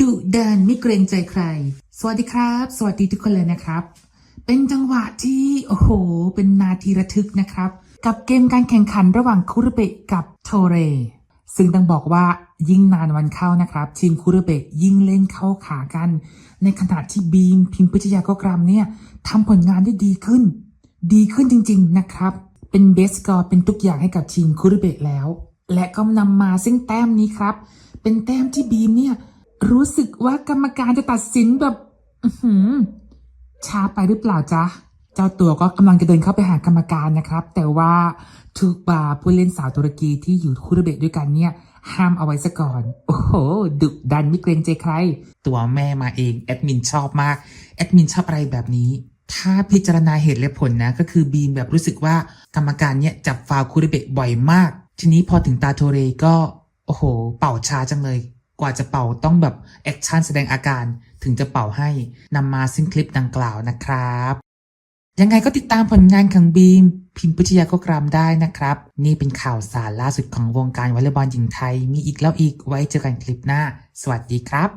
ดุดันไม่เกรงใจใคร สวัสดีครับ สวัสดีทุกคนเลยนะครับ เป็นจังหวะที่โอ้โห เป็นนาทีระทึกนะครับ กับเกมการแข่งขันระหว่างคุรเบะกับโทเร ซึ่งต้องบอกว่ายิ่งนานวันเข้านะครับ ทีมคุรเบะยิ่งเล่นเข้าขากัน ในขณะที่บีมพิมพิชยากกรรมเนี่ยทำผลงานได้ดีขึ้น ดีขึ้นจริง ๆ นะครับ เป็นเบสกอร์เป็นทุกอย่างให้กับทีมคุรเบะแล้ว และก็นำมาซึ่งแต้มนี้ครับ เป็นแต้มที่บีมเนี่ย รู้สึกว่ากรรมการจะตัดสินแบบหืช้าไปหรือเปล่าจ๊ะ เจ้าตัวก็กำลังจะเดินเข้าไปหากรรมการนะครับ แต่ว่าถูกบาผู้เล่นสาวตุรกีที่อยู่คุรเบตด้วยกันเนี่ย ห้ามเอาไว้ซะก่อน โอ้โห ดุดันไม่เกรงใจใคร ตัวแม่มาเองแอดมินชอบมากแอดมินชอบอะไรแบบนี้ถ้าพิจารณาเหตุและผลนะ ก็คือบีมแบบรู้สึกว่ากรรมการเนี่ยจับฟาวคุรเบตบ่อยมาก ทีนี้พอถึงตาโทเรก็ โอ้โห เป่าช้าจังเลย กว่าจะเป่าต้องแบบแอคชั่นแสดงอาการถึงจะเป่าให้นำมาซึ่งคลิปดังกล่าวนะครับ ยังไงก็ติดตามผลงานของบีม พิมพ์พิชยากกรามได้นะครับ นี่เป็นข่าวสารล่าสุดของวงการวอลเลย์บอลหญิงไทย มีอีกแล้วอีกไว้เจอกันคลิปหน้า สวัสดีครับ